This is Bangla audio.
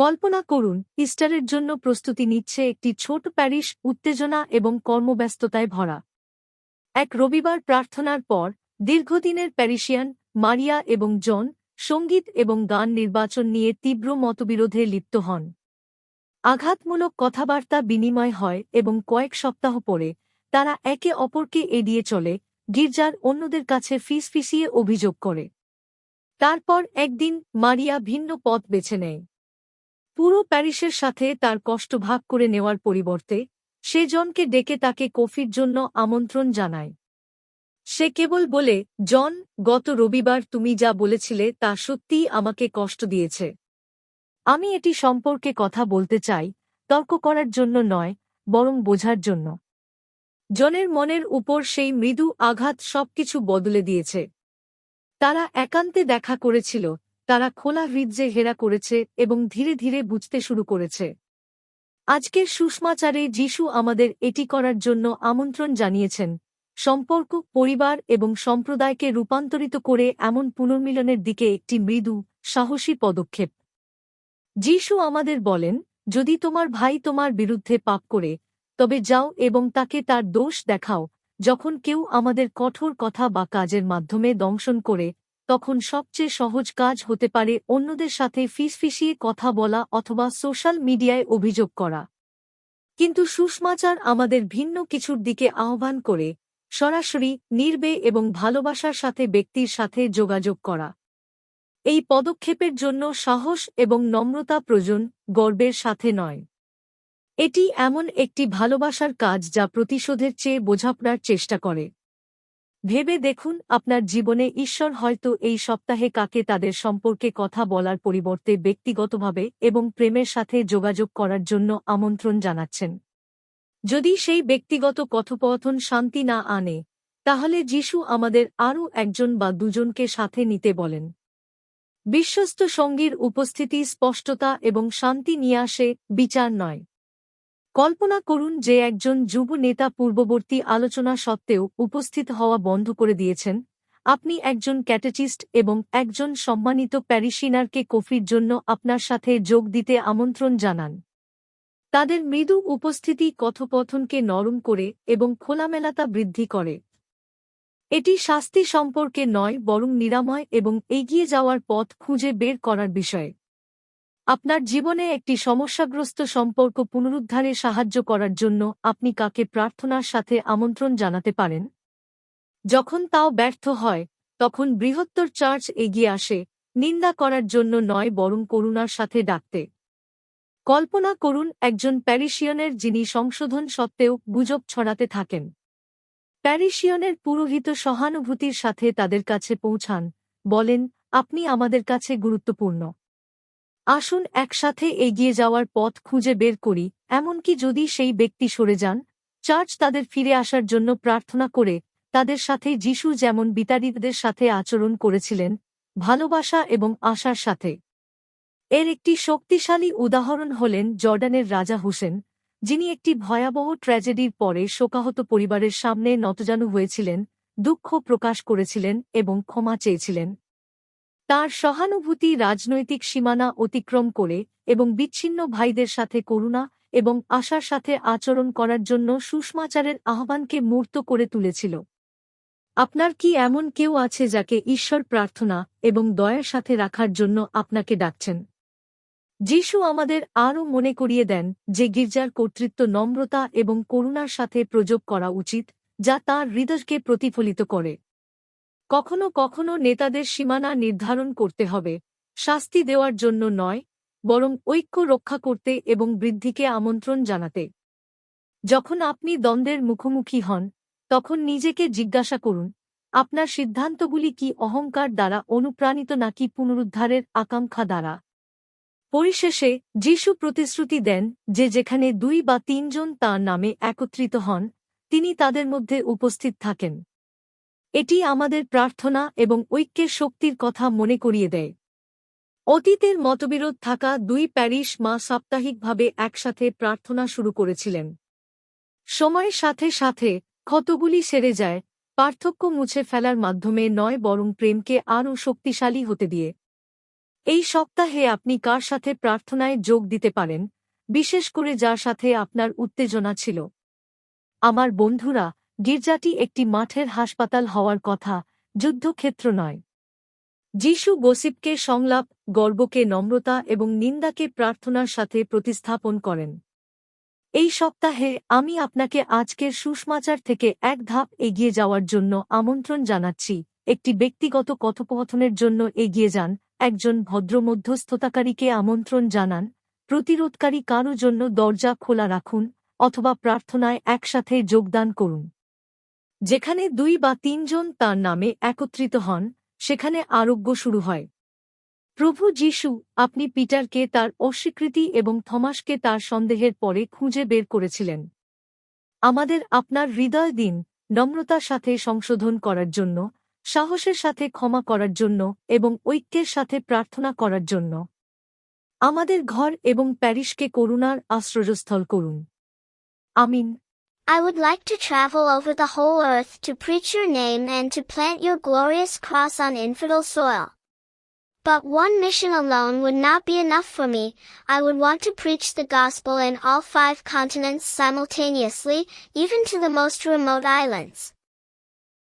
কল্পনা করুন, ইস্টারের জন্য প্রস্তুতি নিচ্ছে একটি ছোট প্যারিস উত্তেজনা এবং কর্মব্যস্ততায় ভরা। এক রবিবার প্রার্থনার পর, দীর্ঘদিনের প্যারিসিয়ান মারিয়া এবং জন, সংগীত এবং গান নির্বাচন নিয়ে তীব্র মতবিরোধে লিপ্ত হন। আঘাতমূলক কথাবার্তা বিনিময় হয় এবং কয়েক সপ্তাহ পরে, তারা একে অপরকে এড়িয়ে চলে, গির্জার অন্যদের কাছে ফিসফিসিয়ে অভিযোগ করে। তারপর একদিন মারিয়া ভিন্ন পথ বেছে নেয়। পুরো প্যারিসের সাথে তার কষ্ট ভাগ করে নেওয়ার পরিবর্তে, সে জনকে ডেকে তাকে কফির জন্য আমন্ত্রণ জানায়। সে কেবল বলে, জন, গত রবিবার তুমি যা বলেছিলে তা সত্যিই আমাকে কষ্ট দিয়েছে। আমি এটি সম্পর্কে কথা বলতে চাই, তর্ক করার জন্য নয়, বরং বোঝার জন্য। জনের মনের উপর সেই মৃদু আঘাত সবকিছু বদলে দিয়েছে। তারা একান্তে দেখা করেছিল তারা খোলা হৃদয়ে হেরা করেছে এবং ধীরে ধীরে বুঝতে শুরু করেছে। আজকের সুষমাচারে যিশু আমাদের এটি করার জন্য আমন্ত্রণ জানিয়েছেন। সম্পর্ক, পরিবার এবং সম্প্রদায়কে রূপান্তরিত করে এমন পুনর্মিলনের দিকে একটি মৃদু, সাহসী পদক্ষেপ। যিশু আমাদের বলেন, যদি তোমার ভাই তোমার বিরুদ্ধে পাপ করে, তবে যাও এবং তাকে তার দোষ দেখাও। যখন কেউ আমাদের কঠোর কথা বা কাজের মাধ্যমে দংশন করে তখন সবচেয়ে সহজ কাজ হতে পারে অন্যদের সাথে ফিসফিসিয়ে কথা বলা অথবা সোশ্যাল মিডিয়ায় অভিযোগ করা। কিন্তু সুষমাচার আমাদের ভিন্ন কিছুর দিকে আহ্বান করে, সরাসরি নির্বে এবং ভালোবাসার সাথে ব্যক্তির সাথে যোগাযোগ করা। এই পদক্ষেপের জন্য সাহস এবং নম্রতা প্রয়োজন, গর্বের সাথে নয়। এটি এমন একটি ভালোবাসার কাজ যা প্রতিশোধের চেয়ে বোঝাপড়ার চেষ্টা করে। ভেবে দেখুন, আপনার জীবনে ঈশ্বর হয়তো এই সপ্তাহে কাকে তাদের সম্পর্কে কথা বলার পরিবর্তে ব্যক্তিগতভাবে এবং প্রেমের সাথে যোগাযোগ করার জন্য আমন্ত্রণ জানাচ্ছেন। যদি সেই ব্যক্তিগত কথোপকথন শান্তি না আনে, তাহলে যিশু আমাদের আরও একজন বা দুজনকে সাথে নিতে বলেন। বিশ্বস্ত সঙ্গীর উপস্থিতি স্পষ্টতা এবং শান্তি নিয়ে আসে, বিচার নয়। কল্পনা করুন যে একজন যুব নেতা পূর্ববর্তী আলোচনা সত্ত্বেও উপস্থিত হওয়া বন্ধ করে দিয়েছেন। আপনি একজন ক্যাটেচিস্ট এবং একজন সম্মানিত প্যারিসিনারকে কফির জন্য আপনার সাথে যোগ দিতে আমন্ত্রণ জানান। তাদের মৃদু উপস্থিতি কথোপথনকে নরম করে এবং খোলামেলাতা বৃদ্ধি করে। এটি শাস্তি সম্পর্কে নয়, বরং নিরাময় এবং এগিয়ে যাওয়ার পথ খুঁজে বের করার বিষয়। আপনার জীবনে একটি সমস্যাগ্রস্ত সম্পর্ক পুনরুদ্ধারে সাহায্য করার জন্য আপনি কাকে প্রার্থনার সাথে আমন্ত্রণ জানাতে পারেন? যখন তাও ব্যর্থ হয়, তখন বৃহত্তর চার্চ এগিয়ে আসে, নিন্দা করার জন্য নয় বরং করুণার সাথে ডাকতে। কল্পনা করুন, একজন প্যারিসিয়নের যিনি সংশোধন সত্ত্বেও গুজব ছড়াতে থাকেন। প্যারিসিয়নের পুরোহিত সহানুভূতির সাথে তাদের কাছে পৌঁছান, বলেন, আপনি আমাদের কাছে গুরুত্বপূর্ণ। আসুন একসাথে এগিয়ে যাওয়ার পথ খুঁজে বের করি, এমনকি যদি সেই ব্যক্তি সরে যান চার্চ তাদের ফিরে আসার জন্য প্রার্থনা করে, তাদের সাথে যিশু যেমন বিতাড়িতদের সাথে আচরণ করেছিলেন, ভালোবাসা এবং আশার সাথে। এর একটি শক্তিশালী উদাহরণ হলেন জর্ডানের রাজা হুসেন, যিনি একটি ভয়াবহ ট্র্যাজেডির পরে শোকাহত পরিবারের সামনে নতজানু হয়েছিলেন, দুঃখ প্রকাশ করেছিলেন এবং ক্ষমা চেয়েছিলেন। তার সহানুভূতি রাজনৈতিক সীমানা অতিক্রম করে এবং বিচ্ছিন্ন ভাইদের সাথে করুণা এবং আশার সাথে আচরণ করার জন্য সুষমাচারের আহ্বানকে মূর্ত করে তুলেছিল। আপনার কি এমন কেউ আছে যাকে ঈশ্বর প্রার্থনা এবং দয়ার সাথে রাখার জন্য আপনাকে ডাকছেন? যিশু আমাদের আরও মনে করিয়ে দেন যে গির্জার কর্তৃত্ব নম্রতা এবং করুণার সাথে প্রযোগ করা উচিত, যা তার হৃদয়কে প্রতিফলিত করে। কখনো কখনো নেতাদের সীমানা নির্ধারণ করতে হবে, শাস্তি দেওয়ার জন্য নয়, বরং ঐক্য রক্ষা করতে এবং বৃদ্ধিকে আমন্ত্রণ জানাতে। যখন আপনি দ্বন্দ্বের মুখোমুখি হন, তখন নিজেকে জিজ্ঞাসা করুন, আপনার সিদ্ধান্তগুলি কি অহংকার দ্বারা অনুপ্রাণিত নাকি পুনরুদ্ধারের আকাঙ্ক্ষা দ্বারা? পরিশেষে, যিশু প্রতিশ্রুতি দেন যে যেখানে দুই বা তিনজন তাঁর নামে একত্রিত হন, তিনি তাদের মধ্যে উপস্থিত থাকেন। এটি আমাদের প্রার্থনা এবং ঐক্যের শক্তির কথা মনে করিয়ে দেয়। অতীতের মতবিরোধ থাকা দুই প্যারিস মা সাপ্তাহিকভাবে একসাথে প্রার্থনা শুরু করেছিলেন। সময়ের সাথে সাথে ক্ষতগুলি সেরে যায়, পার্থক্য মুছে ফেলার মাধ্যমে নয় বরং প্রেমকে আরও শক্তিশালী হতে দিয়ে। এই সপ্তাহে আপনি কার সাথে প্রার্থনায় যোগ দিতে পারেন, বিশেষ করে যার সাথে আপনার উত্তেজনা ছিল? আমার বন্ধুরা গির্জাটি একটি মাঠের হাসপাতাল হওয়ার কথা, যুদ্ধক্ষেত্র নয়। যিশু গোসিপকে সংলাপ, গর্বকে নম্রতা এবং নিন্দাকে প্রার্থনার সাথে প্রতিস্থাপন করেন। এই সপ্তাহে আমি আপনাকে আজকের সুষমাচার থেকে এক ধাপ এগিয়ে যাওয়ার জন্য আমন্ত্রণ জানাচ্ছি। একটি ব্যক্তিগত কথোপকথনের জন্য এগিয়ে যান, একজন ভদ্র মধ্যস্থতাকারীকে আমন্ত্রণ জানান, প্রতিরোধকারী কারও জন্য দরজা খোলা রাখুন, অথবা প্রার্থনায় একসাথে যোগদান করুন। যেখানে দুই বা তিনজন তার নামে একত্রিত হন, সেখানে আরোগ্য শুরু হয়। প্রভু যিশু, আপনি পিটারকে তার অস্বীকৃতি এবং থমাসকে তার সন্দেহের পরে খুঁজে বের করেছিলেন। আমাদের আপনার হৃদয় দিন নম্রতার সাথে সংশোধন করার জন্য, সাহসের সাথে ক্ষমা করার জন্য এবং ঐক্যের সাথে প্রার্থনা করার জন্য। আমাদের ঘর এবং প্যারিসকে করুণার আশ্রয়স্থল করুন। আমিন। I would like to travel over the whole earth to preach your name and to plant your glorious cross on infidel soil. But one mission alone would not be enough for me. I would want to preach the gospel in all five continents simultaneously, even to the most remote islands.